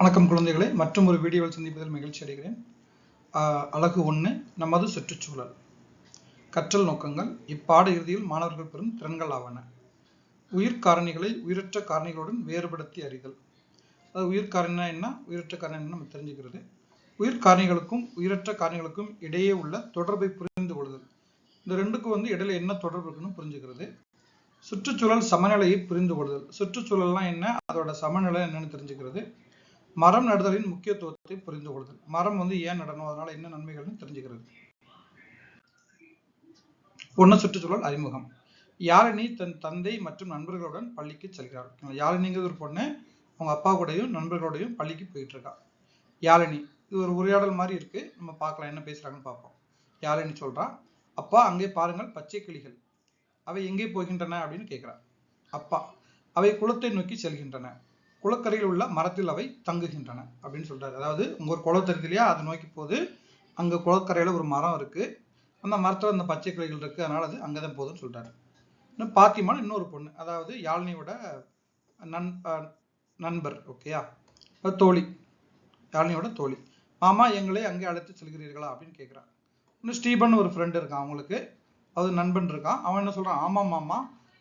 வணக்கம் குழந்தைகளே மற்றும் ஒரு வீடியோவில் சந்திப்பதில் மகிழ்ச்சி அடைகிறேன். அழகு ஒன்று நமது சுற்றுச்சூழல். கற்றல் நோக்கங்கள் இப்பாட இறுதியில் மாணவர்கள் பெறும் திறன்கள் ஆவன. உயிர் காரணிகளை உயிரற்ற காரணிகளுடன் வேறுபடுத்தி அறிதல். அதாவது உயிர் காரணினா என்ன? உயிரற்ற காரணி நம்ம தெரிஞ்சுக்கிறது. உயிர் காரணிகளுக்கும் உயிரற்ற காரணிகளுக்கும் இடையே உள்ள தொடர்பை புரிந்து கொள்ளுதல் இந்த ரெண்டுக்கும் வந்து இடையில என்ன தொடர்பு இருக்குன்னு புரிஞ்சுக்கிறது. சுற்றுச்சூழல் சமநிலையை புரிந்து கொள்ளுதல் சுற்றுச்சூழல்லாம் என்ன? அதோட சமநிலை என்னன்னு தெரிஞ்சுக்கிறது. மரம் நடுதலின் முக்கியத்துவத்தை புரிந்து கொள்ளுதல் மரம் வந்து ஏன் நடணும்? அதனால என்ன நன்மைகள்னு தெரிஞ்சுக்கிறது. ஒண்ணு சுற்றுச்சூழல் அறிமுகம். யாழினி தன் தந்தை மற்றும் நண்பர்களுடன் பள்ளிக்கு செல்கிறாள். யாழினிங்கிறது ஒரு பொண்ணு அவங்க அப்பா கூடயும் நண்பர்களோடையும் பள்ளிக்கு போயிட்டு இருக்கா யாழினி. இது ஒரு உரையாடல் மாதிரி இருக்கு. நம்ம பார்க்கலாம் என்ன பேசுறாங்கன்னு பார்ப்போம். யாழினி சொல்றான் அப்பா அங்கே பாருங்கள் பச்சை கிளிகள். அவை எங்கே போகின்றன? அப்படின்னு கேட்கிறான் அப்பா அவை குளத்தை நோக்கி செல்கின்றன. குளக்கரையில் உள்ள மரத்தில் அவை தங்குகின்றன அப்படின்னு சொல்றாரு. அதாவது உங்க ஒரு குளம் தெரியுது இல்லையா? அதை நோக்கி போகுது அங்க குளக்கரையில ஒரு மரம் இருக்கு. அந்த மரத்துல அந்த பச்சை கிளைகள் இருக்கு. அதனால அது அங்கதான் போகுதுன்னு சொல்றாரு. இன்னும் பாத்திமான இன்னொரு பொண்ணு அதாவது யாழினியோட நண் நண்பர் ஓகேயா தோழி. யாழினியோட தோழி. மாமா எங்களை அங்கே அழைத்து செல்கிறீர்களா? அப்படின்னு கேட்குறான் இன்னும் ஸ்டீபன் ஒரு ஃப்ரெண்டு இருக்கான் அவங்களுக்கு. அது நண்பன் இருக்கான். அவன் என்ன சொல்றான்? ஆமாம் மாமா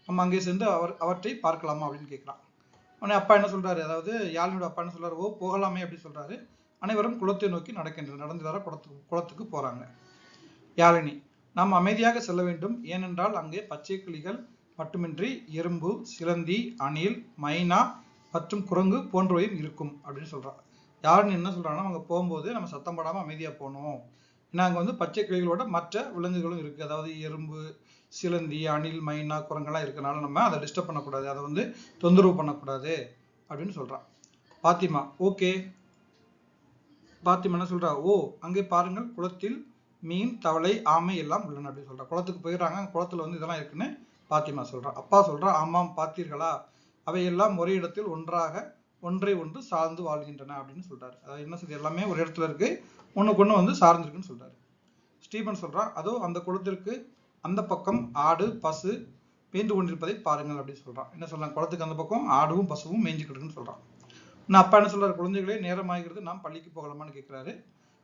நம்ம அங்கே சென்று அவர் அவற்றை பார்க்கலாமா? அப்படின்னு கேட்குறான் உடனே அப்பா என்ன சொல்றாரு? அதாவது யாழினோட அப்பா என்ன சொல்றாரு? ஓ போகலாமே அப்படி சொல்றாரு. அனைவரும் குளத்தை நோக்கி நடக்கின்றனர். நடந்து வர குளத்துக்கு குளத்துக்கு போறாங்க. யாழினி நாம் அமைதியாக செல்ல வேண்டும். ஏனென்றால் அங்கே பச்சை கிளிகள் மட்டுமின்றி எறும்பு சிலந்தி அணில் மைனா மற்றும் குரங்கு போன்றவையும் இருக்கும் அப்படின்னு சொல்றான் யாருன்னு என்ன சொல்றாங்கன்னா அங்கே போகும்போது நம்ம சத்தம் போடாம அமைதியா போகணும். ஏன்னா அங்க வந்து பச்சை கிளிகளோட மற்ற விலங்குகளும் இருக்கு. அதாவது எறும்பு சிலந்தி அணில் மைனா குரங்கெல்லாம் இருக்கனால நம்ம அதை டிஸ்டர்ப் பண்ணக்கூடாது. அதை வந்து தொந்தரவு பண்ணக்கூடாது அப்படின்னு சொல்றான். பாத்திமா ஓகே. பாத்திமா என்ன சொல்றா? ஓ அங்கே பாருங்கள் குளத்தில் மீன் தவளை ஆமை எல்லாம் உள்ளன அப்படின்னு சொல்றா. குளத்துக்கு போயிடுறாங்க. குளத்துல வந்து இதெல்லாம் இருக்குன்னு பாத்திமா சொல்றான் அப்பா சொல்றான் ஆமாம் பார்த்தீர்களா? அவையெல்லாம் ஒரே இடத்தில் ஒன்றாக ஒன்றை ஒன்று சார்ந்து வாழ்கின்றன அப்படின்னு சொல்றாரு. அதாவது என்ன சொல்றது? எல்லாமே ஒரு இடத்துல இருக்கு. ஒண்ணுக்கு ஒன்று வந்து சார்ந்திருக்குன்னு சொல்றாரு. ஸ்டீபன் சொல்றான் அதோ அந்த குளத்திற்கு அந்த பக்கம் ஆடு பசு மேய்ந்து கொண்டிருப்பதை பாருங்கள் அப்படின்னு சொல்றான். என்ன சொல்றான்? குளத்துக்கு அந்த பக்கம் ஆடும் பசுவும் மேய்ஞ்சுக்கிட்டுன்னு சொல்றான். நான் அப்பா என்ன சொல்றாரு? குழந்தைகளே நேரம் ஆகிறது நாம் பள்ளிக்கு போகலாமான்னு கேட்கிறாரு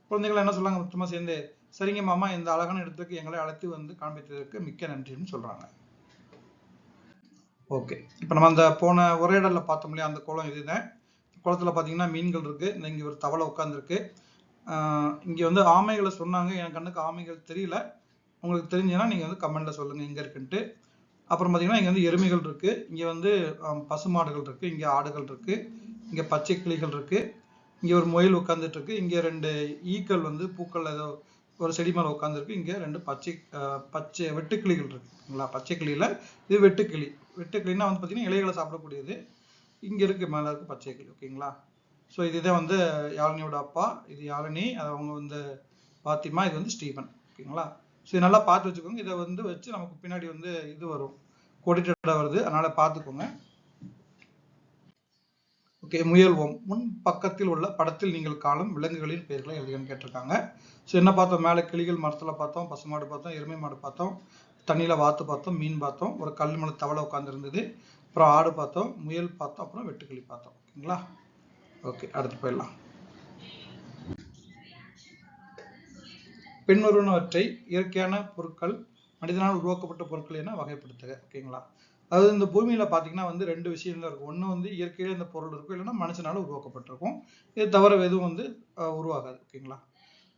குழந்தைகள் என்ன சொல்றாங்க? மொத்தமா சேர்ந்து சரிங்க மாமா இந்த அழகான இடத்துக்கு எங்களை அழைத்து வந்து காண்பித்ததற்கு மிக்க நன்றின்னு சொல்றாங்க. ஓகே. இப்போ நம்ம அந்த போன உரையாடல்ல பார்த்தோம் இல்லையா? அந்த குளம் இதுதான் குளத்துல பாத்தீங்கன்னா மீன்கள் இருக்கு. இந்த இங்க ஒரு தவளை உட்காந்துருக்கு இங்க வந்து ஆமைகளை சொன்னாங்க. என் கண்ணுக்கு ஆமைகள் தெரியல. உங்களுக்கு தெரிஞ்சதுன்னா நீங்க வந்து கமெண்ட்ல சொல்லுங்க. எங்க இருக்குன்ட்டு. அப்புறம் பாத்தீங்கன்னா இங்க வந்து எருமைகள் இருக்கு. இங்க வந்து பசுமாடுகள் இருக்கு. இங்க ஆடுகள் இருக்கு. இங்க பச்சை கிளிகள் இருக்கு. இங்க ஒரு முயல் உட்கார்ந்துட்டு இருக்கு. இங்க ரெண்டு ஈக்கள் வந்து பூக்கள் ஏதோ ஒரு செடி மேல உட்காந்துருக்கு இங்க ரெண்டு பச்சை பச்சை வெட்டுக்கிளிகள் இருக்குங்களா பச்சை கிளியில இது வெட்டுக்கிளி. வெட்டுக்கிளின்னா வந்து பாத்தீங்கன்னா இலைகளை சாப்பிடக்கூடியது. இங்க இருக்கு மேல இருக்கு பச்சை கிளி. ஓகேங்களா? ஸோ இதுதான் வந்து யாழினியோட அப்பா. இது யாழினி. அது அவங்க வந்து பாத்திமா. இது வந்து ஸ்டீபன். ஓகேங்களா? ஸோ இது நல்லா பார்த்து வச்சுக்கோங்க. இதை வந்து வச்சு நமக்கு பின்னாடி வந்து இது வரும். கொடிட்டடாக வருது. அதனால பார்த்துக்கோங்க. ஓகே முயல்வோம். முன் பக்கத்தில் உள்ள படத்தில் நீங்கள் காணும் விலங்குகளின் பெயர்களை எழுதுகன்னு கேட்டிருக்காங்க. ஸோ என்ன பார்த்தோம்? மேலே கிளிகள் மரத்தில் பார்த்தோம் பசுமாடு பார்த்தோம் எருமை மாடு பார்த்தோம் தண்ணியில் வாத்து பார்த்தோம் மீன் பார்த்தோம் ஒரு கல் மலை தவளை உட்காந்துருந்தது அப்புறம் ஆடு பார்த்தோம் முயல் பார்த்தோம் அப்புறம் வெட்டுக்கிளி பார்த்தோம். ஓகேங்களா? ஓகே அடுத்து போயிடலாம். பின்வருவனவற்றை இயற்கையான பொருட்கள் மனிதனால் உருவாக்கப்பட்ட பொருட்கள் என வகைப்படுத்துக. ஓகேங்களா அதாவது இந்த பூமியில பாத்தீங்கன்னா வந்து ரெண்டு விஷயம் தான் இருக்கும். ஒன்று வந்து இயற்கையில இந்த பொருள் இருக்கும் இல்லைன்னா மனுஷனால உருவாக்கப்பட்டிருக்கும். இது தவிர எதுவும் வந்து உருவாகாது. ஓகேங்களா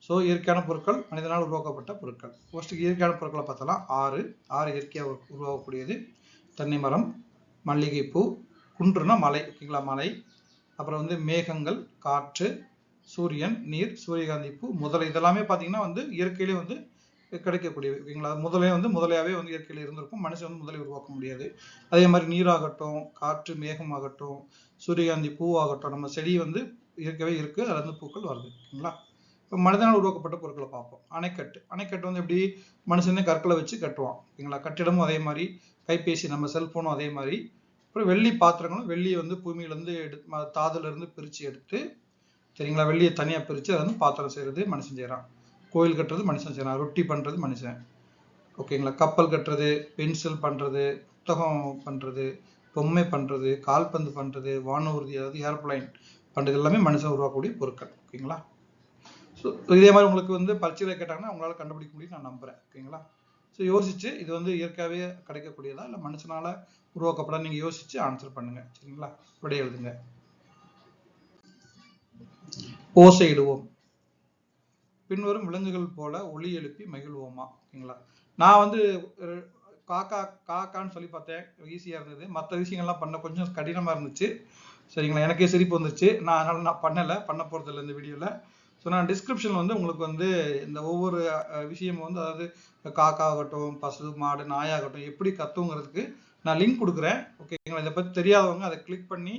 ஸோ இயற்கையான பொருட்கள் மனிதனால் உருவாக்கப்பட்ட பொருட்கள். ஃபர்ஸ்ட் இயற்கையான பொருட்களை பார்த்தலாம் ஆறு. ஆறு இயற்கையாக உருவாகக்கூடியது. தென்னை மரம் மல்லிகைப்பூ குன்றுனா மலை. ஓகேங்களா மலை. அப்புறம் வந்து மேகங்கள் காற்று சூரியன் நீர் சூரியகாந்தி பூ முதலை இதெல்லாமே பார்த்தீங்கன்னா வந்து இயற்கையிலே வந்து கிடைக்கக்கூடியவை. ஓகேங்களா முதலே வந்து முதலையாகவே வந்து இயற்கையில் இருந்திருக்கும். மனுஷன் வந்து முதலை உருவாக்க முடியாது. அதே மாதிரி நீராகட்டும் காற்று மேகமாகட்டும் சூரியகாந்தி பூவாகட்டும் நம்ம செடி வந்து இயற்கையாகவே இருக்குது அதுல இருந்து பூக்கள் வருது. ஓகேங்களா? இப்போ மனிதனால் உருவாக்கப்பட்ட பொருட்களை பார்ப்போம். அணைக்கட்டு. அணைக்கட்டு வந்து எப்படி மனுஷனே கற்களை வச்சு கட்டுவான். ஓகேங்களா? கட்டிடமும் அதே மாதிரி கைபேசி நம்ம செல்ஃபோனும் அதே மாதிரி. அப்புறம் வெள்ளி பாத்திரங்களும் வெள்ளியை வந்து பூமியிலேருந்து எடு தாதுலேருந்து பிரித்து எடுத்து சரிங்களா? வெள்ளியை தனியாக பிரித்து அதை வந்து பாத்திரம் செய்கிறது மனுஷன் செய்கிறான் கோயில் கட்டுறது மனுஷன் செய்கிறான் ரொட்டி பண்ணுறது மனுஷன். ஓகேங்களா? கப்பல் கட்டுறது பென்சில் பண்ணுறது புத்தகம் பண்ணுறது பொம்மை பண்ணுறது கால்பந்து பண்ணுறது வானூர்தி அதாவது ஏர்பிளைன் பண்ணுறது எல்லாமே மனுஷன் உருவாக்கக்கூடிய பொருட்கள். ஓகேங்களா? ஸோ இதே மாதிரி உங்களுக்கு வந்து பரீட்சையில் கேட்டாங்கன்னா உங்களால் கண்டுபிடிக்க முடியும் நான் நம்புகிறேன் ஓகேங்களா? ஸோ யோசிச்சு இது வந்து இயற்கையாகவே கிடைக்கக்கூடியதா இல்லை மனுஷனால் உருவாக்கப்பட நீங்கள் யோசிச்சு ஆன்சர் பண்ணுங்க. சரிங்களா? அப்படியே எழுதுங்க. ஓசையிடுவோம். பின்வரும் விலங்குகள் போல ஒளி எழுப்பி மகிழ்வோமா? ஓகேங்களா? நான் வந்து காக்கா காக்கான்னு சொல்லி பார்த்தேன். ஈஸியாக இருந்தது. மற்ற விஷயங்கள்லாம் பண்ண கொஞ்சம் கடினமாக இருந்துச்சு. சரிங்களா? எனக்கே சிரிப்பு வந்துச்சு நான் அதனால் நான் பண்ணலை. பண்ண போகிறதில்ல இந்த வீடியோவில் ஸோ நான் டிஸ்கிரிப்ஷனில் வந்து உங்களுக்கு வந்து இந்த ஒவ்வொரு விஷயமும் வந்து அதாவது காக்கா ஆகட்டும் பசு மாடு நாயாகட்டும் எப்படி கத்துங்கிறதுக்கு நான் லிங்க் கொடுக்குறேன். ஓகேங்களா? இதை பற்றி தெரியாதவங்க அதை கிளிக் பண்ணி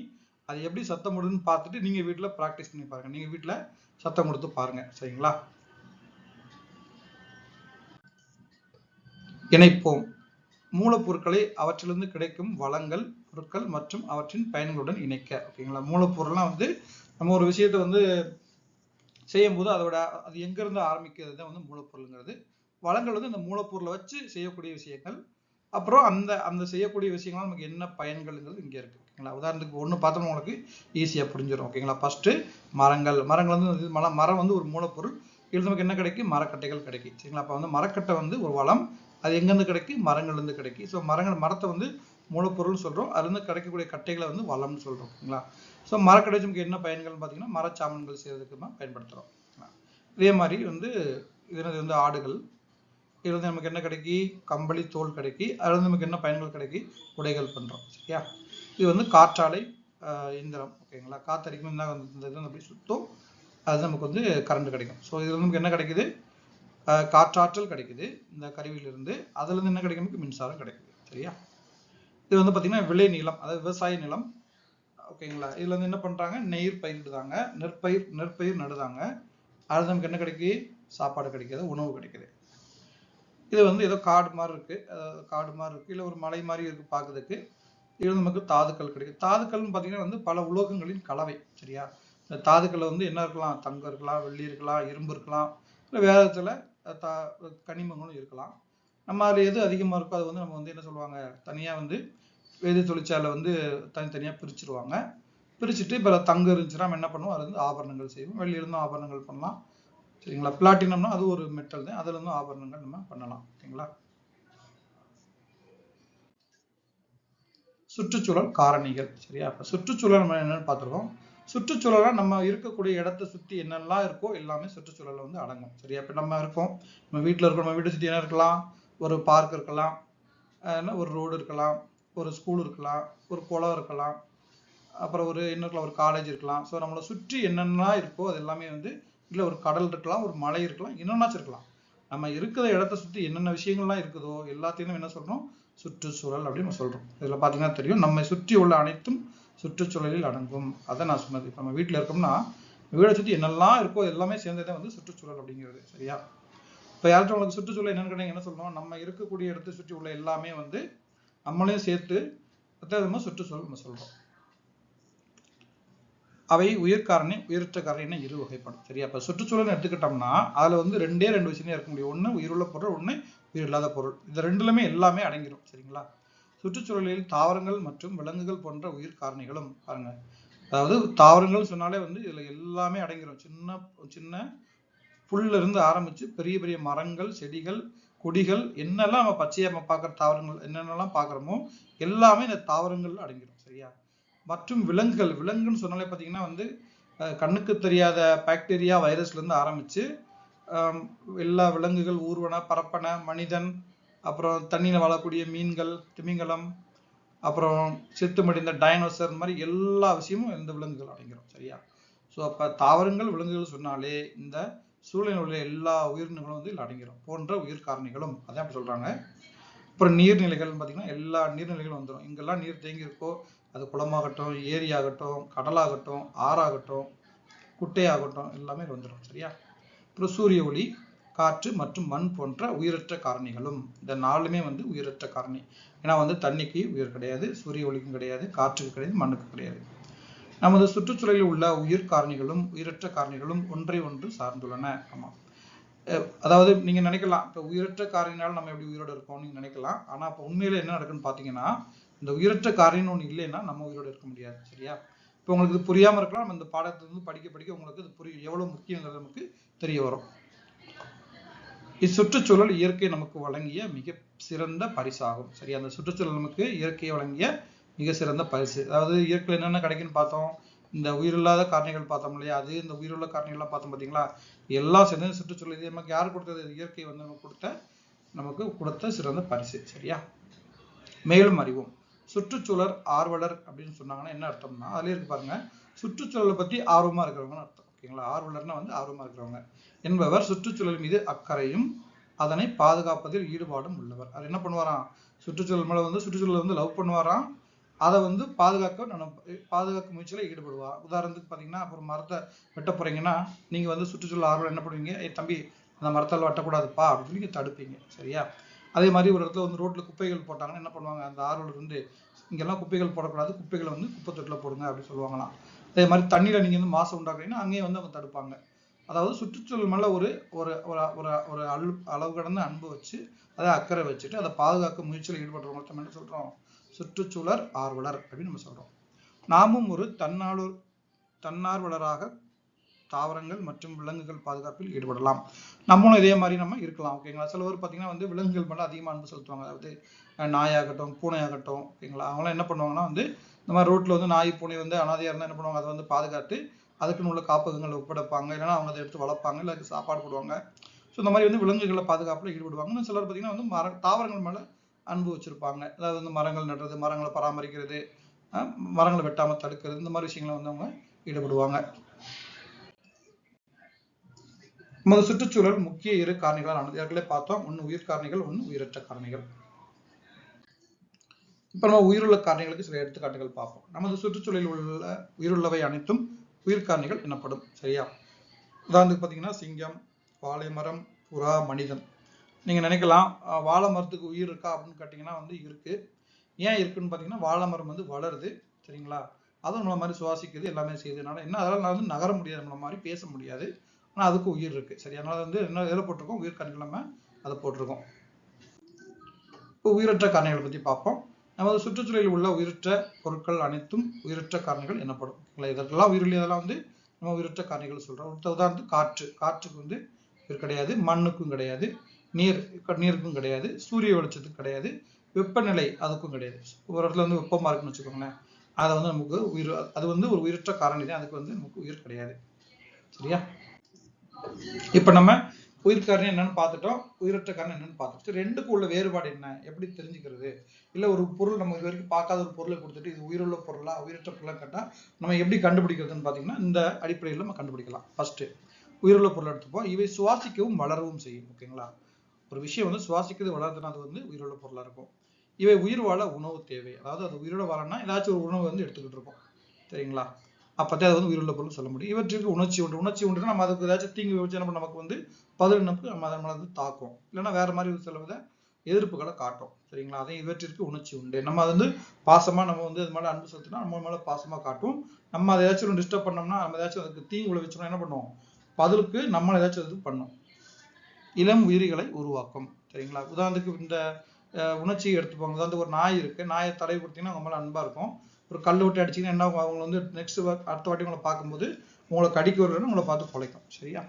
அது எப்படி சத்தம் போடுதுன்னு பார்த்துட்டு நீங்கள் வீட்டில் ப்ராக்டிஸ் பண்ணி பாருங்கள் நீங்கள் வீட்டில் சத்தம் கொடுத்து பாருங்கள் சரிங்களா? இணைப்போம். மூலப்பொருட்களை அவற்றிலிருந்து கிடைக்கும் வளங்கள் பொருட்கள் மற்றும் அவற்றின் பயன்களுடன் இணைக்க. ஓகேங்களா? மூலப்பொருள்லாம் வந்து நம்ம ஒரு விஷயத்தை வந்து செய்யும்போது அதோட அது எங்கேருந்து ஆரம்பிக்கிறது தான் வந்து மூலப்பொருளுங்கிறது. வளங்கள் வந்து இந்த மூலப்பொருளை வச்சு செய்யக்கூடிய விஷயங்கள். அப்புறம் அந்த அந்த செய்யக்கூடிய விஷயங்கள் நமக்கு என்ன பயன்கள்ங்கிறது இங்கே இருக்கு. ஓகேங்களா? உதாரணத்துக்கு ஒன்று பார்த்தோம்னா உங்களுக்கு ஈஸியாக புரிஞ்சிடும் ஓகேங்களா? ஃபஸ்ட்டு மரங்கள். மரங்கள் வந்து இது மரம் மரம் வந்து ஒரு மூலப்பொருள். இது நமக்கு என்ன கிடைக்கும் மரக்கட்டைகள் கிடைக்கும் சரிங்களா? அப்போ வந்து மரக்கட்டை வந்து ஒரு வளம். அது எங்கேருந்து கிடைக்கும் மரங்கள்லேருந்து கிடைக்கும் ஸோ மரங்கள் மரத்தை வந்து மூலப்பொருள் சொல்கிறோம் அதுலேருந்து கிடைக்கக்கூடிய கட்டைகளை வந்து வளம்னு சொல்கிறோம் ஓகேங்களா? ஸோ மரக்கடைச்சி நமக்கு என்ன பயன்கள்னு பார்த்தீங்கன்னா மரச்சாமன்கள் செய்கிறதுக்கு தான் பயன்படுத்துகிறோம் இதே மாதிரி வந்து இது வந்து ஆடுகள். இது நமக்கு என்ன கிடைக்கி? கம்பளி தோல் கிடைக்கி. அதுலேருந்து நமக்கு என்ன பயன்கள் கிடைக்கி? உடைகள் பண்ணுறோம் சரியா? இது வந்து காற்றாலை இயந்திரம். ஓகேங்களா? காத்தடிக்கும் என்ன வந்து இந்த வந்து அப்படி சுத்தம். அது நமக்கு வந்து கரண்ட் கிடைக்கும். ஸோ இதுல நமக்கு என்ன கிடைக்குது? காற்றாற்றல் கிடைக்குது. இந்த கருவியிலிருந்து. அதுல இருந்து என்ன கிடைக்கும்? நமக்கு மின்சாரம் கிடைக்குது. சரியா? இது வந்து பார்த்தீங்கன்னா விளை நிலம் அதாவது விவசாய நிலம். ஓகேங்களா? இதுல இருந்து என்ன பண்றாங்க? நெய்ர் பயிரிடுதாங்க நெற்பயிர் நெற்பயிர் நடுதாங்க அது நமக்கு என்ன கிடைக்கு சாப்பாடு கிடைக்குது உணவு கிடைக்குது. இது வந்து ஏதோ காடு மாதிரி இருக்கு. அதாவது காடு மாதிரி இருக்கு. இல்லை ஒரு மலை மாதிரி இருக்கு பார்க்கறதுக்கு இது நமக்கு தாதுக்கள் கிடைக்கும். தாதுக்கள்னு பார்த்தீங்கன்னா வந்து பல உலோகங்களின் கலவை சரியா? இந்த தாதுக்களில் வந்து என்ன இருக்கலாம்? தங்கம் இருக்கலாம் வெள்ளி இருக்கலாம் இரும்பு இருக்கலாம். இல்லை வேற விதத்துல தா கனிமங்களும் இருக்கலாம். நம்ம அதில் எது அதிகமாக இருக்கோ அது வந்து நம்ம வந்து என்ன சொல்லுவாங்க? தனியாக வந்து வேதி தொழிற்சாலை வந்து தனித்தனியாக பிரிச்சிருவாங்க. பிரிச்சுட்டு இப்போ தங்கம் இருந்துச்சுன்னா நம்ம என்ன பண்ணுவோம்? அது வந்து ஆபரணங்கள் செய்வோம். வெள்ளியிலிருந்தும் ஆபரணங்கள் பண்ணலாம். சரிங்களா? பிளாட்டினம்னா அது ஒரு மெட்டல் தான். அதுல இருந்தும் ஆபரணங்கள் நம்ம பண்ணலாம். ஓகேங்களா சுற்றுச்சூழல் காரணிகள். சரியா? இப்போ சுற்றுச்சூழல் நம்ம என்னன்னு பார்த்துருக்கோம். சுற்றுச்சூழலை நம்ம இருக்கக்கூடிய இடத்தை சுத்தி என்னெல்லாம் இருக்கோ எல்லாமே சுற்றுச்சூழலில் வந்து அடங்கும். சரியா? இப்ப நம்ம இருக்கோம். நம்ம வீட்டில் இருக்கோம் நம்ம வீட்டை சுத்தி என்ன இருக்கலாம்? ஒரு பார்க் இருக்கலாம். என்ன? ஒரு ரோடு இருக்கலாம். ஒரு ஸ்கூல் இருக்கலாம். ஒரு குளம் இருக்கலாம். அப்புறம் ஒரு என்ன இருக்கலாம்? ஒரு காலேஜ் இருக்கலாம். ஸோ நம்மளை சுற்றி என்னென்னலாம் இருக்கோ அது எல்லாமே வந்து இல்லை ஒரு கடல் இருக்கலாம் ஒரு மலை இருக்கலாம் என்னென்னாச்சும் இருக்கலாம். நம்ம இருக்கிற இடத்த சுற்றி என்னென்ன விஷயங்கள்லாம் இருக்குதோ எல்லாத்தையும் என்ன சொல்றோம்? சுற்றுச்சூழல் அப்படின்னு நம்ம சொல்றோம். இதில் பார்த்தீங்கன்னா தெரியும் நம்மை சுற்றி உள்ள அனைத்தும் சுற்றுச்சூழலில் அடங்கும். அதை நான் சொன்னது இப்போ நம்ம வீட்டில் இருக்கோம்னா வீடை சுற்றி என்னெல்லாம் இருக்கோ எல்லாமே சேர்ந்ததே வந்து சுற்றுச்சூழல் அப்படிங்கிறது. சரியா? இப்போ யார்கிட்ட உங்களுக்கு சுற்றுச்சூழல் என்னன்னு கேட்டீங்க என்ன சொல்லணும் நம்ம இருக்கக்கூடிய இடத்தை சுற்றி உள்ள எல்லாமே வந்து நம்மளையும் சேர்த்து அதான் நம்ம சுற்றுச்சூழல் நம்ம சொல்றோம். அவை உயிர்காரணி உயிரற்ற காரணி இரு வகைப்படும். சரியா? இப்போ சுற்றுச்சூழல் எடுத்துக்கிட்டோம்னா அதுல வந்து ரெண்டே ரெண்டு விஷயம் இருக்க முடியும். ஒண்ணு உயிருள்ள பொருள் ஒண்ணு உயிர் இல்லாத பொருள். இது ரெண்டுலுமே எல்லாமே அடங்கிடும் சரிங்களா? சுற்றுச்சூழலில் தாவரங்கள் மற்றும் விலங்குகள் போன்ற உயிர் காரணிகளும் பாருங்க. அதாவது தாவரங்கள் சொன்னாலே வந்து இதுல எல்லாமே அடங்கிடும் சின்ன சின்ன புல்ல இருந்து ஆரம்பிச்சு பெரிய பெரிய மரங்கள் செடிகள் கொடிகள் என்னெல்லாம் நம்ம பச்சையா நம்ம பார்க்குற தாவரங்கள் என்னென்னலாம் பார்க்குறோமோ எல்லாமே இந்த தாவரங்கள் அடங்கிடும் சரியா? மற்றும் விலங்குகள். விலங்குன்னு சொன்னாலே பார்த்தீங்கன்னா வந்து கண்ணுக்கு தெரியாத பாக்டீரியா வைரஸ்லேருந்து ஆரம்பித்து எல்லா விலங்குகள் ஊர்வன பரப்பன மனிதன் அப்புறம் தண்ணியில் வாழக்கூடிய மீன்கள் திமிங்கலம் அப்புறம் செத்து மடிந்த டைனோசர் இந்த மாதிரி எல்லா விஷயமும் இந்த விலங்குகள் அடைங்கிறோம் சரியா? ஸோ அப்போ தாவரங்கள் விலங்குகள் சொன்னாலே இந்த சூழலில் உள்ள எல்லா உயிரினங்களும் வந்து இதில் அடங்கிடும் போன்ற உயிர் காரணிகளும். அதான் அப்படி சொல்கிறாங்க அப்புறம் நீர்நிலைகள்னு பார்த்தீங்கன்னா எல்லா நீர்நிலைகளும் வந்துடும் இங்கெல்லாம் நீர் தேங்கி இருக்கோ அது குளமாகட்டும் ஏரியாகட்டும் கடலாகட்டும் ஆறாகட்டும் குட்டையாகட்டும் எல்லாமே வந்துடும் சரியா? அப்புறம் சூரிய ஒளி காற்று மற்றும் மண் போன்ற உயிரற்ற காரணிகளும் இந்த நாலுமே வந்து உயிரற்ற காரணி. ஏன்னா வந்து தண்ணிக்கு உயிர் கிடையாது சூரிய ஒளிக்கும் கிடையாது காற்றுக்கு கிடையாது மண்ணுக்கு கிடையாது. நமது சுற்றுச்சூழலில் உள்ள உயிர் காரணிகளும் உயிரற்ற காரணிகளும் ஒன்றை ஒன்று சார்ந்துள்ளன. ஆமாம் அதாவது நீங்க நினைக்கலாம் இப்போ உயிரற்ற காரணினால் நம்ம எப்படி உயிரோடு இருக்கோம்னு நினைக்கலாம். ஆனா இப்போ உண்மையில என்ன நடக்குன்னு பாத்தீங்கன்னா இந்த உயிரற்ற காரணின்னு ஒன்று இல்லைன்னா நம்ம உயிரோட இருக்க முடியாது சரியா? இப்போ உங்களுக்கு இது புரியாமல் இருக்கலாம் நம்ம இந்த பாடத்தை வந்து படிக்க படிக்க உங்களுக்கு இது புரியும். எவ்வளவு முக்கியங்கிறது நமக்கு தெரிய வரும். இச்சுற்றுச்சூழல் இயற்கை நமக்கு வழங்கிய மிக சிறந்த பரிசாகும் சரி அந்த சுற்றுச்சூழல் நமக்கு இயற்கையை வழங்கிய மிக சிறந்த பரிசு. அதாவது இயற்கையில் என்னென்ன கிடைக்குன்னு பார்த்தோம். இந்த உயிரில்லாத காரணிகள் பார்த்தோம் இல்லையா? அது இந்த உயிருள்ள காரணிகள்லாம் பார்த்தோம் பார்த்தீங்களா எல்லாம் சேர்ந்து சுற்றுச்சூழல். இது நமக்கு யார் கொடுத்தது? இயற்கை வந்து நமக்கு கொடுத்த நமக்கு கொடுத்த சிறந்த பரிசு சரியா? மேலும் அறிவோம். சுற்றுச்சூழல் ஆர்வலர் அப்படின்னு சொன்னாங்கன்னா என்ன அர்த்தம்னா அதுல இருக்கு பாருங்க. சுற்றுச்சூழலை பத்தி ஆர்வமா இருக்கிறவங்கன்னு அர்த்தம். ஓகேங்களா? ஆர்வலர்னா வந்து ஆர்வமா இருக்கிறவங்க. என்பவர் சுற்றுச்சூழல் மீது அக்கறையும் அதனை பாதுகாப்பதில் ஈடுபாடும் உள்ளவர். அவர் என்ன பண்ணுவாராம்? சுற்றுச்சூழல் மேல வந்து சுற்றுச்சூழல் வந்து லவ் பண்ணுவாராம். அதை வந்து பாதுகாக்க நினைப்ப பாதுகாக்க முயற்சியில ஈடுபடுவார். உதாரணத்துக்கு பாத்தீங்கன்னா அப்புறம் மரத்தை வெட்ட போறீங்கன்னா நீங்க வந்து சுற்றுச்சூழல் ஆர்வலர் என்ன பண்ணுவீங்க? ஏ தம்பி அந்த மரத்தால் வெட்டக்கூடாதுப்பா அப்படின்னு சொல்லி நீங்க தடுப்பீங்க. சரியா? அதே மாதிரி ஒரு இடத்துல வந்து ரோட்டில் குப்பைகள் போட்டாங்கன்னா என்ன பண்ணுவாங்க? அந்த ஆர்வலர் வந்து இங்கெல்லாம் குப்பைகள் போடக்கூடாது. குப்பைகளை வந்து குப்பை தொட்டில் போடுங்க அப்படின்னு சொல்லுவாங்களாம். அதே மாதிரி தண்ணியில் நீங்கள் வந்து மாசம் உண்டாக்குறீங்கன்னா அங்கேயும் வந்து அவங்க தடுப்பாங்க. அதாவது சுற்றுச்சூழல் மேலே ஒரு ஒரு ஒரு ஒரு ஒரு அளவு கடந்த அன்பு வச்சு அதை அக்கறை வச்சுட்டு அதை பாதுகாக்க முயற்சியில் ஈடுபடுறவங்க நம்ம என்ன சொல்கிறோம் சுற்றுச்சூழல் ஆர்வலர் அப்படின்னு நம்ம சொல்கிறோம் நாமும் ஒரு தன்னாளூர் தன்னார்வலராக தாவரங்கள் மற்றும் விலங்குகள் பாதுகாப்பில் ஈடுபடலாம். நம்மளும் இதே மாதிரி நம்ம இருக்கலாம் ஓகேங்களா சில பேர் பார்த்தீங்கன்னா வந்து விலங்குகள் மேலே அதிகமாக அன்பு செலுத்துவாங்க. அதாவது நாயாகட்டும் பூனையாகட்டும் ஓகேங்களா அவங்களாம் என்ன பண்ணுவாங்கன்னா வந்து இந்த மாதிரி ரோட்டில் வந்து நாய் பூனை வந்து அனாதையாக இருந்தால் என்ன பண்ணுவாங்க? அதை வந்து பாதுகாத்து அதுக்குன்னு உள்ள காப்பகங்கள் ஒப்படைப்பாங்க. இல்லைன்னா அவங்க அதை எடுத்து வளர்ப்பாங்க இல்லை அதுக்கு சாப்பாடு போடுவாங்க. ஸோ இந்த மாதிரி வந்து விலங்குகளை பாதுகாப்பில் ஈடுபடுவாங்க. இன்னும் சிலர் பார்த்தீங்கன்னா வந்து மர தாவரங்கள் மேலே அன்பு வச்சுருப்பாங்க. அதாவது வந்து மரங்கள் நடுறது மரங்களை பராமரிக்கிறது மரங்களை வெட்டாமல் தடுக்கிறது இந்த மாதிரி விஷயங்களை வந்து அவங்க ஈடுபடுவாங்க. நமது சுற்றுச்சூழல் முக்கிய இரு காரணிகளால் ஆனது ஏற்கனவே பார்த்தோம். ஒன்று உயிர் காரணிகள் ஒன்று உயிரற்ற காரணிகள். இப்போ நம்ம உயிருள்ள காரணிகளுக்கு சில எடுத்துக்காட்டுகள் பார்ப்போம். நமது சுற்றுச்சூழலில் உள்ள உயிருள்ளவை அனைத்தும் உயிர் காரணிகள் எனப்படும். சரியா? உதாரணத்துக்கு பார்த்தீங்கன்னா சிங்கம் வாழை மரம் புறா மனிதன். நீங்க நினைக்கலாம் அஹ், வாழை மரத்துக்கு உயிர் இருக்கா அப்படின்னு கேட்டிங்கன்னா வந்து இருக்கு. ஏன் இருக்குன்னு பார்த்தீங்கன்னா வாழை மரம் வந்து வளருது. சரிங்களா? அதுவும் நம்மள மாதிரி சுவாசிக்குது எல்லாமே செய்யுதுனால என்ன? அதெல்லாம் வந்து நகர முடியாது. நம்மள மாதிரி பேச முடியாது. ஆனால் அதுக்கு உயிர் இருக்கு. சரி அதனால வந்து என்ன எதில் போட்டிருக்கோம்? உயிர் கண்கள் நம்ம அதை போட்டிருக்கோம். இப்போ உயிரற்ற காரணிகளை பத்தி பார்ப்போம். நமது சுற்றுச்சூழலில் உள்ள உயிரற்ற பொருட்கள் அனைத்தும் உயிரற்ற காரணிகள் எனப்படும். இல்லை இதற்கெல்லாம் உயிரில் இதெல்லாம் வந்து நம்ம உயிரற்ற காரணிகள் சொல்றோம். உத- உதாரணத்துக்கு காற்று. காற்றுக்கு வந்து உயிர் கிடையாது மண்ணுக்கும் கிடையாது நீர் க- நீருக்கும் கிடையாது சூரிய வெளிச்சத்துக்கு கிடையாது வெப்பநிலை அதுக்கும் கிடையாது. ஒரு இடத்துல வந்து வெப்பமாக இருக்குன்னு வச்சுக்கோங்களேன். அதை வந்து நமக்கு உயிர் அது வந்து ஒரு உயிரற்ற காரணி தான் அதுக்கு வந்து நமக்கு உயிர் கிடையாது. சரியா? இப்ப நம்ம உயிர் காரணம் என்னன்னு பார்த்துட்டோம். உயிரற்ற காரணம் என்னன்னு பார்த்துட்டு ரெண்டுக்கும் உள்ள வேறுபாடு என்ன? எப்படி தெரிஞ்சுக்கிறது? இல்லை ஒரு பொருள் நம்ம இது வரைக்கும் பார்க்காத ஒரு பொருளை கொடுத்துட்டு இது உயிருள்ள பொருளா உயிரற்ற பொருளா கேட்டால் நம்ம எப்படி கண்டுபிடிக்கிறதுன்னு பார்த்தீங்கன்னா இந்த அடிப்படையில் நம்ம கண்டுபிடிக்கலாம். ஃபர்ஸ்ட் உயிருள்ள பொருள் எடுத்துப்போம். இவை சுவாசிக்கவும் வளரவும் செய்யும். ஓகேங்களா ஒரு விஷயம் வந்து சுவாசிக்கிறது வளர்த்துனா அது வந்து உயிருள்ள பொருளா இருக்கும். இவை உயிர் வாழ உணவு தேவை. அதாவது அது உயிரோட வாழனா ஏதாச்சும் ஒரு உணவு வந்து எடுத்துக்கிட்டு இருக்கோம் சரிங்களா? அப்பதான் அது வந்து உயிருள்ள பொருள் சொல்ல முடியும். இவற்றிற்கு உணர்ச்சி உண்டு. உணர்ச்சி உண்டுனா நம்ம அதுக்கு ஏதாச்சும் தீங்கு வச்சு நமக்கு வந்து பதில் நமக்கு நம்ம அதன் வந்து தாக்கும். இல்லைன்னா வேற மாதிரி ஒரு சில வித எதிர்ப்புகளை காட்டும். சரிங்களா? அதே இவற்றிற்கு உணர்ச்சி உண்டு. நம்ம அது வந்து பாசமா நம்ம வந்து அது மேல அன்பு செலுத்தினா நம்ம மேல பாசமா காட்டும். நம்ம அதை ஏதாச்சும் டிஸ்டர்ப் பண்ணோம்னா நம்ம ஏதாச்சும் அதுக்கு தீங்கு விளைவிச்சோம்னா என்ன பண்ணுவோம்? பதிலுக்கு நம்ம ஏதாச்சும் இது பண்ணும். இளம் உயிரிகளை உருவாக்கும். சரிங்களா? உதாரணத்துக்கு இந்த உணர்ச்சியை எடுத்துப்பாங்க உதாரணத்துக்கு ஒரு நாய் இருக்கு. நாயை தடை கொடுத்தீங்கன்னா அவங்க மேல அன்பா இருக்கும். ஒரு கல் விட்டு அடிச்சீங்கன்னா என்ன ஆகும்? அவங்க வந்து நெக்ஸ்ட் அடுத்த வாட்டி உங்களை பார்க்கும்போது உங்களை கடிக்க வருதுன்னு உங்களை பார்த்து குலைக்கும் சரியா?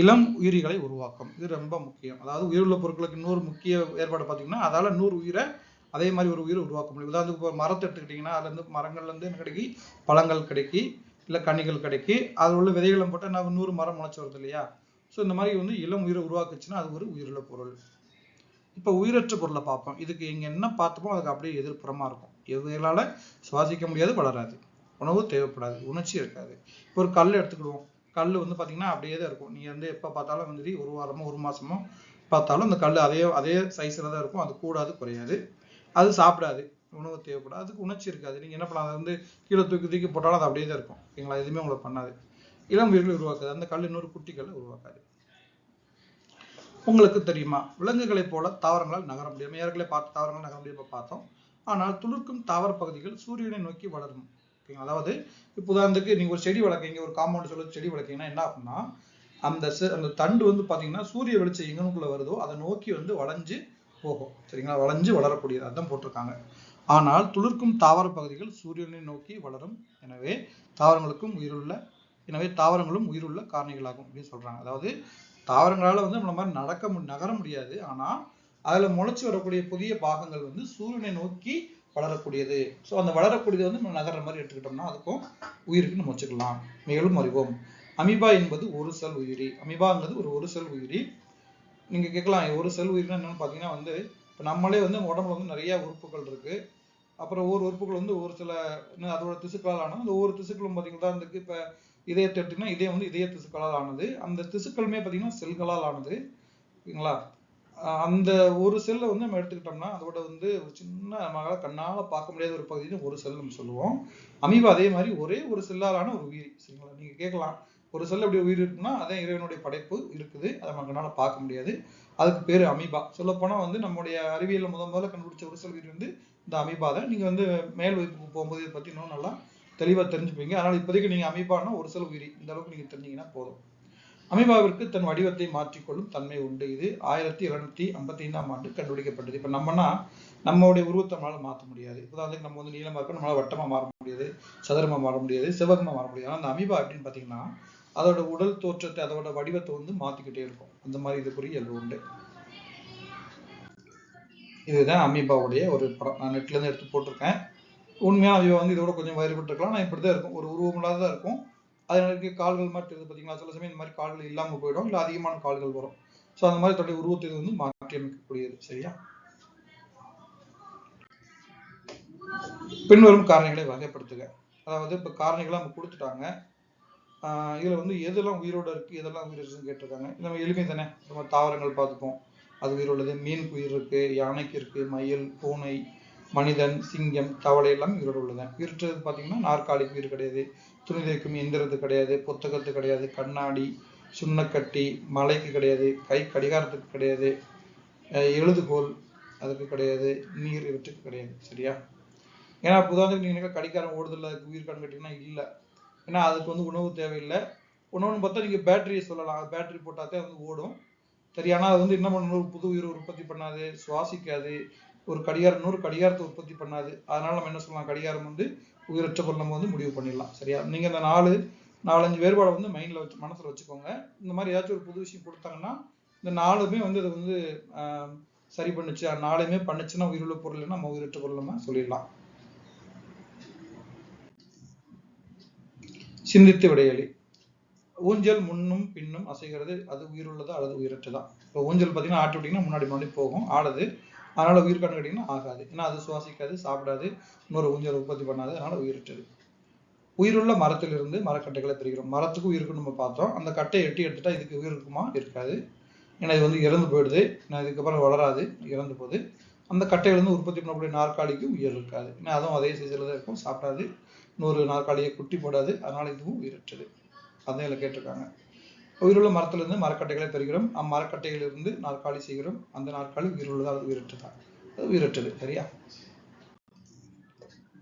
இளம் உயிரிகளை உருவாக்கும். இது ரொம்ப முக்கியம். அதாவது உயிருள்ள பொருட்களுக்கு இன்னொரு முக்கிய ஏற்பாடு பார்த்தீங்கன்னா அதால நூறு உயிரை அதே மாதிரி ஒரு உயிரை உருவாக்க முடியும். உதாரணத்துக்கு இப்போ மரத்தை எடுத்துக்கிட்டிங்கன்னா அதுலேருந்து மரங்கள்லேருந்து என்ன கிடைக்கி? பழங்கள் கிடைக்கி இல்லை கனிகள் கிடைக்கி அதில் உள்ள விதைகளை போட்டால் நான் நூறு மரம் முளைச்சி வருது இல்லையா? ஸோ இந்த மாதிரி வந்து இளம் உயிரை உருவாக்குச்சுன்னா அது ஒரு உயிருள்ள பொருள். இப்போ உயிரற்ற பொருளை பார்ப்போம். இதுக்கு இங்கே என்ன பார்த்தோமோ அதுக்கு அப்படியே எதிர்ப்புறமாக இருக்கும். இதனால சுவாசிக்க முடியாது வளராது. உணவு தேவைப்படாது உணர்ச்சி இருக்காது. இப்போ ஒரு கல் எடுத்துக்கிடுவோம். கல் வந்து பாத்தீங்கன்னா அப்படியே தான் இருக்கும். நீங்க வந்து எப்போ பார்த்தாலும் வந்து ஒரு வாரமோ ஒரு மாசமோ பார்த்தாலும் அந்த கல் அதே அதே சைஸில் தான் இருக்கும். அது கூடாது குறையாது. அது சாப்பிடாது. உணவு தேவைப்படாது. அதுக்கு உணர்ச்சி இருக்காது. நீங்க என்ன பண்ணலாம்? அதை வந்து கீழே தூக்கி தூக்கி போட்டாலும் அது அப்படியே தான் இருக்கும். ஓகேங்களா? எதுவுமே உங்களை பண்ணாது. இளம் உயிர்களை உருவாக்காது. அந்த கல் இன்னொரு குட்டி கல் உருவாக்காது. உங்களுக்கு தெரியுமா? விலங்குகளைப் போல தாவரங்களால் நகர முடியும். ஏற்கனவே பார்த்து தாவரங்கள் நகர முடியாமல் பார்த்தோம். ஆனால் துளிர்க்கும் தாவர பகுதிகள் சூரியனை நோக்கி வளரும். ஓகேங்களா? அதாவது இப்போ உதாரணத்துக்கு நீங்க ஒரு செடி வளர்க்கீங்க ஒரு காம்பவுண்ட் சொல்லி செடி வளர்க்கீங்கன்னா என்ன ஆகும்னா அந்த அந்த தண்டு வந்து பாத்தீங்கன்னா சூரிய வெளிச்சம் எங்கனுக்குள்ள வருதோ அதை நோக்கி வந்து வளைஞ்சு போகும். சரிங்களா? வளைஞ்சு வளரக்கூடியது. அதான் போட்டிருக்காங்க. ஆனால் துளிர்க்கும் தாவர பகுதிகள் சூரியனை நோக்கி வளரும். எனவே தாவரங்களுக்கும் உயிருள்ள எனவே தாவரங்களும் உயிருள்ள காரணிகளாகும் அப்படின்னு சொல்றாங்க. அதாவது தாவரங்களால வந்து நம்மள மாதிரி நடக்க மு- நகர முடியாது. ஆனால் அதுல முளைச்சு வரக்கூடிய புதிய பாகங்கள் வந்து சூரியனை நோக்கி வளரக்கூடியது. ஸோ அந்த வளரக்கூடியது வந்து நம்ம நகர்ற மாதிரி எடுத்துக்கிட்டோம்னா அதுக்கும் உயிருக்கு நம்ம வச்சுக்கலாம். மேலும் அறிவோம். அமீபா என்பது ஒரு செல் உயிரி. அமீபாங்கிறது ஒரு ஒரு செல் உயிரி. நீங்க கேட்கலாம் ஒரு செல் உயிரினா என்னன்னு பார்த்தீங்கன்னா வந்து இப்போ நம்மளே வந்து உடம்புல வந்து நிறைய உறுப்புகள் இருக்கு. அப்புறம் ஒவ்வொரு உறுப்புகள் வந்து ஒரு சில அதோட திசுக்களால் ஆனது. அந்த ஒவ்வொரு திசுக்களும் பார்த்தீங்கன்னா இருக்கு இப்போ இதயத்தை எடுத்தீங்கன்னா இதயம் வந்து இதய திசுக்களால் ஆனது. அந்த திசுக்களுமே பார்த்தீங்கன்னா செல்களால் ஆனது. ஓகேங்களா அந்த ஒரு செல்லை வந்து நம்ம எடுத்துக்கிட்டோம்னா அதோட வந்து ஒரு சின்ன மகளால் கண்ணால பார்க்க முடியாத ஒரு பகுதின்னு ஒரு செல் நம்ம சொல்லுவோம். அமீபா அதே மாதிரி ஒரே ஒரு செல்லாலான ஒரு உயிரி சரிங்களா? நீங்க கேட்கலாம். ஒரு செல் அப்படி உயிர் இருக்குன்னா அதே இறைவனுடைய படைப்பு இருக்குது. அதை நம்ம கண்ணால பார்க்க முடியாது. அதுக்கு பேர் அமீபா. சொல்லப்போனா வந்து நம்முடைய அறிவியல் முத முதல்ல கண்டுபிடிச்ச ஒரு செல் உயிர் வந்து இந்த அமீபா தான். நீங்க வந்து மேல் வகுப்புக்கு போகும்போது இதை பத்தி இன்னும் நல்லா தெளிவா தெரிஞ்சுப்பீங்க. அதனால இப்போதைக்கு நீங்க அமீபானா ஒரு செல் உயிரி. இந்த அளவுக்கு நீங்க தெரிஞ்சீங்கன்னா போதும். அமீபாவிற்கு தன் வடிவத்தை மாற்றிக்கொள்ளும் தன்மை உண்டு. இது ஆயிரத்தி இருநூத்தி ஐம்பத்தி ஐந்தாம் ஆண்டு கண்டுபிடிக்கப்பட்டது. இப்ப நம்மனா நம்மளுடைய உருவத்தை நம்மளால மாற்ற முடியாது. உதாரணத்துக்கு நம்ம வந்து நீளமா இருக்கோம் நம்மளால வட்டமா மாற முடியாது சதுரமா மாற முடியாது செவ்வகமா மாற முடியாது. ஆனால் அந்த அமீபா அப்படின்னு பாத்தீங்கன்னா அதோட உடல் தோற்றத்தை அதோட வடிவத்தை வந்து மாத்திக்கிட்டே இருக்கும். அந்த மாதிரி இதுக்குரிய இயல்பு உண்டு. இதுதான் அமீபாவுடைய ஒரு படம். நான் நெட்ல இருந்து எடுத்து போட்டிருக்கேன். உண்மையா அமீபா வந்து இதோட கொஞ்சம் வேறுபட்டு இருக்கலாம் நான் இப்படிதான் இருக்கும். ஒரு உருவமில்லாத தான் இருக்கும். அதனால இருக்க கால்கள் மாதிரி தெரியுது பார்த்தீங்களா சில சமயம் இந்த மாதிரி கால்கள் இல்லாம போயிடும் இல்லை அதிகமான கால்கள் வரும். ஸோ அந்த மாதிரி தன்னுடைய உருவத்தை வந்து மாற்றி அமைக்கக்கூடியது சரியா? பின்வரும் காரணிகளை வகைப்படுத்துக. அதாவது இப்போ காரணிகளாக நம்ம கொடுத்துட்டாங்க. ஆஹ் இதுல வந்து எதெல்லாம் உயிரோட இருக்கு எதெல்லாம் உயிர் இருக்குன்னு கேட்டிருக்காங்க. நம்ம எளிமை தானே? நம்ம தாவரங்கள் பார்த்துப்போம். அது உயிர் உள்ளது. மீனுக்கு உயிர் இருக்கு யானைக்கு இருக்கு மயில் பூனை மனிதன் சிங்கம் தவளை எல்லாம் உயிரோடு உள்ளது. உயிரற்றது பார்த்தீங்கன்னா நாற்காலிக்கு உயிர் கிடையாது. துணி துவைக்கும் எந்திரத்து கிடையாது புத்தகத்து கிடையாது கண்ணாடி சுண்ணக்கட்டி மலைக்கு கிடையாது கை கடிகாரத்துக்கு கிடையாது எழுதுகோல் அதுக்கு கிடையாது நீர் இவற்றுக்கு கிடையாது சரியா? ஏன்னா இப்ப நீங்கள் கடிகாரம் ஓடுதல் அதுக்கு உயிர் கடன் கட்டிங்கன்னா இல்லை. ஏன்னா அதுக்கு வந்து உணவு தேவையில்லை. உணவுன்னு பார்த்தா நீங்கள் பேட்டரியை சொல்லலாம். பேட்டரி போட்டாதே வந்து ஓடும். சரி ஆனால் அது வந்து என்ன பண்ணணும்? ஒரு புது உயிர் உற்பத்தி பண்ணாது சுவாசிக்காது. ஒரு கடிகாரம் நூறு கடிகாரத்தை உற்பத்தி பண்ணாது. அதனால நம்ம என்ன சொல்லலாம்? கடிகாரம் வந்து உயிரற்ற பொருள் நம்ம வந்து முடிவு பண்ணிடலாம். சரியா? நீங்க இந்த நாலு நாலஞ்சு வேறுபாடை வந்து மைண்ட்ல வச்சு மனசுல வச்சுக்கோங்க. இந்த மாதிரி ஏதாச்சும் ஒரு புது விஷயம் கொடுத்தாங்கன்னா இந்த நாலுமே வந்து அது வந்து ஆஹ், சரி பண்ணுச்சு. நாலுமே பண்ணுச்சுன்னா உயிருள்ள பொருள் நம்ம உயிரற்ற பொருள் நம்ம சொல்லிடலாம். சிந்தித்து விடையலி. ஊஞ்சல் முன்னும் பின்னும் அசைகிறது. அது உயிருள்ளதா அல்லது உயிரற்றதா? இப்போ ஊஞ்சல் பார்த்தீங்கன்னா ஆட்டு விட்டிங்கன்னா முன்னாடி முன்னாடி போகும். ஆடுது. அதனால உயிர் கண்ணு ஆகாது. ஏன்னா அது சுவாசிக்காது சாப்பிடாது இன்னொரு ஊஞ்சல் உற்பத்தி பண்ணாது. அதனால உயிரிட்டது உயிருள்ள மரத்திலிருந்து மரக்கட்டைகளை பிரிக்கிறோம். மரத்துக்கு உயிருக்கு நம்ம பார்த்தோம். அந்த கட்டையை எட்டி எடுத்துட்டா இதுக்கு உயிர் இருக்குமா? இருக்காது. ஏன்னா இது வந்து இறந்து போயிடுது. ஏன்னா இதுக்கப்புறம் வளராது. இறந்து போகுது. அந்த கட்டையிலிருந்து உற்பத்தி பண்ணக்கூடிய நாற்காலிக்கும் உயிர் இருக்காது. ஏன்னா அதுவும் அதே சைஸில் தான் இருக்கும். சாப்பிடாது. இன்னொரு நாற்காலியை குட்டி போடாது. அதனால இதுவும் உயிரிட்டது அதான் இதில் கேட்டிருக்காங்க. உயிருள்ள மரத்திலிருந்து மரக்கட்டைகளை பெறுகிறோம். அம்மரக்கட்டையிலிருந்து நாற்காலி செய்கிறோம். அந்த நாற்காலி உயிருள்ளதா அது அது உயிரற்றது சரியா?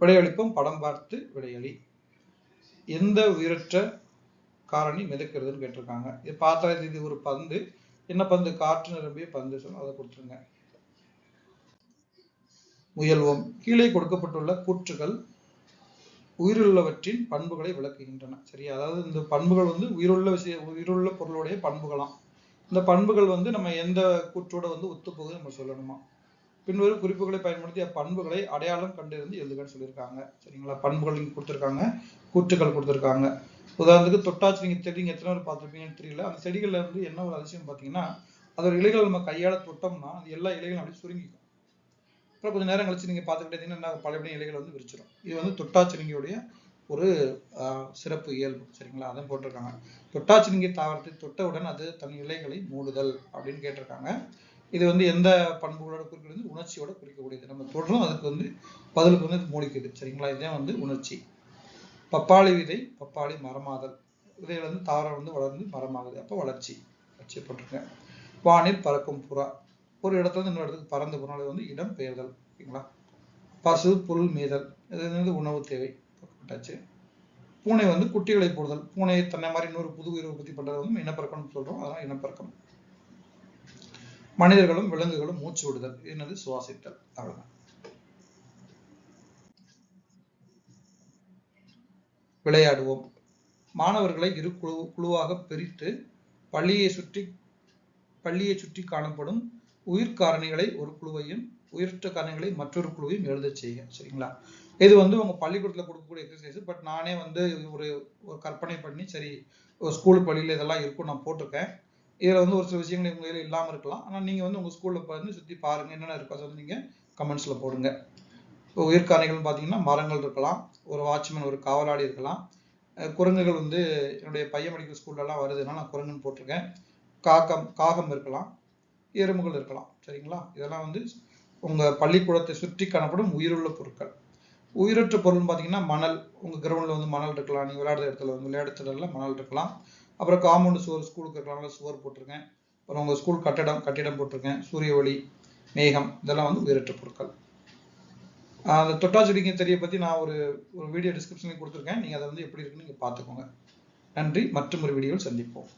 விடையளிப்போம். படம் பார்த்து விடையளி. எந்த உயிரற்ற காரணி மிதக்கிறதுன்னு கேட்டிருக்காங்க. இது பார்த்தா இது இது ஒரு பந்து. என்ன பந்து? காற்று நிரம்பிய பந்து. சொல்லும் அதை கொடுத்துருங்க. முயல்வோம். கீழே கொடுக்கப்பட்டுள்ள கூற்றுகள் உயிருள்ளவற்றின் பண்புகளை விளக்குகின்றன. சரியா? அதாவது இந்த பண்புகள் வந்து உயிருள்ள விஷய உயிருள்ள பொருளுடைய பண்புகளாம். இந்த பண்புகள் வந்து நம்ம எந்த கூற்றோட வந்து ஒத்துப்போகுது நம்ம சொல்லணுமா? பின்வரும் குறிப்புகளை பயன்படுத்தி அப்பண்புகளை அடையாளம் கண்டிருந்து எழுதுகன்னு சொல்லியிருக்காங்க. சரிங்களா? பண்புகள் இங்கே கொடுத்துருக்காங்க. கூற்றுகள் கொடுத்துருக்காங்க. உதாரணத்துக்கு தொட்டாச்சு நீங்க செடிங்க எத்தனை பேர் பார்த்துருப்பீங்கன்னு தெரியல. அந்த செடிகள்ல இருந்து என்ன ஒரு அதிசயம் பார்த்தீங்கன்னா அதோட இலைகள் நம்ம கையால தொட்டோம்னா அது எல்லா இலைகளும் அப்படியே சுருங்கிக்கும். அப்புறம் கொஞ்சம் நேரம் கழிச்சு நீங்க பார்த்துக்கிட்டீங்கன்னா என்ன பழையபடியும் இலைகள் வந்து விரிச்சிடும் இது வந்து தொட்டாச்சினிங்கியுடைய ஒரு சிறப்பு இயல்பு. சரிங்களா? அதான் போட்டிருக்காங்க. தொட்டாச்சினிங்கி தாவரத்தை தொட்டவுடன் அது தன் இலைகளை மூடுதல் அப்படின்னு கேட்டிருக்காங்க. இது வந்து எந்த பண்புகளோட குறிக்கிறது உணர்ச்சியோட குறிக்கக்கூடியது. நம்ம தொடரும். அதுக்கு வந்து பதிலுக்கு வந்து இது மூடிக்குது. சரிங்களா? இதுதான் வந்து உணர்ச்சி. பப்பாளி விதை பப்பாளி மரமாதல். இதை வந்து தாவரம் வந்து வளர்ந்து மரமாகுது. அப்போ வளர்ச்சி. வச்சு போட்டிருக்கேன். வானில் பறக்கும் புறா. ஒரு இடத்துல இன்னொரு இடத்துக்கு பறந்து போனாலே வந்து இடம் பெயர்தல் ஓகேங்களா? பசு புல் மீதல் இது வந்து உணவு தேவை பூனை வந்து குட்டிகளை போடுதல். பூனை தன்னை மாதிரி இன்னொரு புது உயிர் உற்பத்தி பண்ணுறது வந்து இனப்பெருக்கம்னு சொல்கிறோம் அதனால் இனப்பெருக்கம். மனிதர்களும் விலங்குகளும் மூச்சு விடுதல். என்னது? சுவாசித்தல். அவ்வளோதான் விளையாடுவோம். மாணவர்களை இரு குழு குழுவாக பிரித்து பள்ளியை சுற்றி பள்ளியை சுற்றி காணப்படும் உயிர் காரணிகளை ஒரு குழுவையும் உயிரற்ற காரணிகளை மற்றொரு குழுவையும் எழுத செய்ய சரிங்களா? இது வந்து உங்க பள்ளிக்கூடத்துல கொடுக்கக்கூடிய எக்ஸசைஸ் பட் நானே வந்து ஒரு ஒரு கற்பனை பண்ணி சரி ஒரு ஸ்கூல் பள்ளியில இதெல்லாம் இருக்கும் நான் போட்டிருக்கேன். இதுல வந்து ஒரு சில விஷயங்கள் உங்க இல்லாமல் இல்லாம இருக்கலாம். ஆனா நீங்க வந்து உங்க ஸ்கூல்ல வந்து சுத்தி பாருங்க என்னென்ன இருக்கோ அதை வந்து நீங்க கமெண்ட்ஸ்ல போடுங்க. இப்போ உயிர்காரணிகள்னு பார்த்தீங்கன்னா மரங்கள் இருக்கலாம் ஒரு வாட்ச்மேன் ஒரு காவலாளி இருக்கலாம். குரங்குகள் வந்து என்னுடைய பையன் படிக்கிற ஸ்கூல்லலாம் வருதுன்னா நான் குரங்குன்னு போட்டிருக்கேன். காக்கம் காகம் இருக்கலாம். எறும்புகள் இருக்கலாம். சரிங்களா? இதெல்லாம் வந்து உங்கள் பள்ளிக்கூடத்தை சுற்றி காணப்படும் உயிருள்ள பொருட்கள். உயிரற்ற பொருள்னு பார்த்தீங்கன்னா மணல். உங்கள் கிரவுண்டில் வந்து மணல் இருக்கலாம். நீங்கள் விளையாடுற இடத்துல வந்து விளையாடுற இடத்துல மணல் இருக்கலாம். அப்புறம் காம்பவுண்ட் சுவர் ஸ்கூலுக்கு இருக்கலாம் சுவர் போட்டிருக்கேன். அப்புறம் உங்கள் ஸ்கூல் கட்டடம் கட்டிடம் போட்டிருக்கேன். சூரிய ஒளி மேகம் இதெல்லாம் வந்து உயிரற்ற பொருட்கள். அந்த தொட்டாச்சிடிங்க தெரிய பற்றி நான் ஒரு ஒரு வீடியோ டிஸ்கிரிப்ஷன்ல கொடுத்துருக்கேன். நீங்கள் அதை வந்து எப்படி இருக்குன்னு நீங்கள் பார்த்துக்கோங்க. நன்றி. மற்றும் ஒரு வீடியோவில் சந்திப்போம்.